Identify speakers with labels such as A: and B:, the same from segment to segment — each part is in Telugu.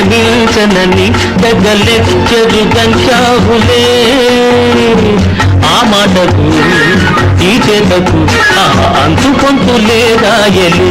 A: పెళ్ళాడనని దగ్గలెచ్చరు దంచావులే ఆ మాటకు ఈ చేతకు అంతు పొంతు లేదా ఎలు?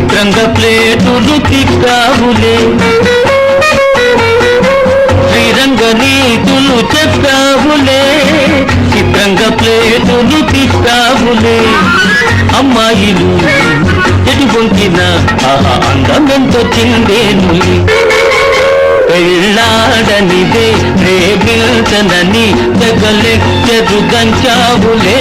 A: విచిత్రంగా ప్లేటులు తిక్కావులే శ్రీరంగ నీతులు చెప్పావులే. చిత్రంగా ప్లేటులు తిక్కావులే అమ్మాయిలు ఎటు పొంకిన ఆహా అందమెంతో చిందేను పెళ్ళాడనిదే ప్రేమించనని జగలెచ్చరు గంచావులే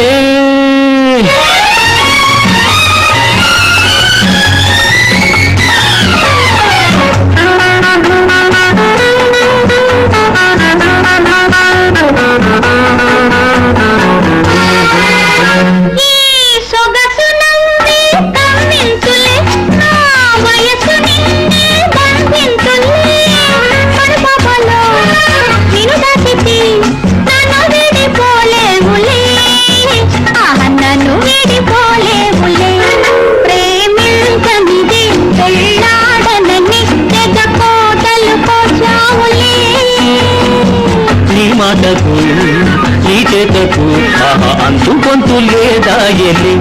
A: మాటకు ఈ చేతకు అంతు పొంతు లేదా ఎల్లి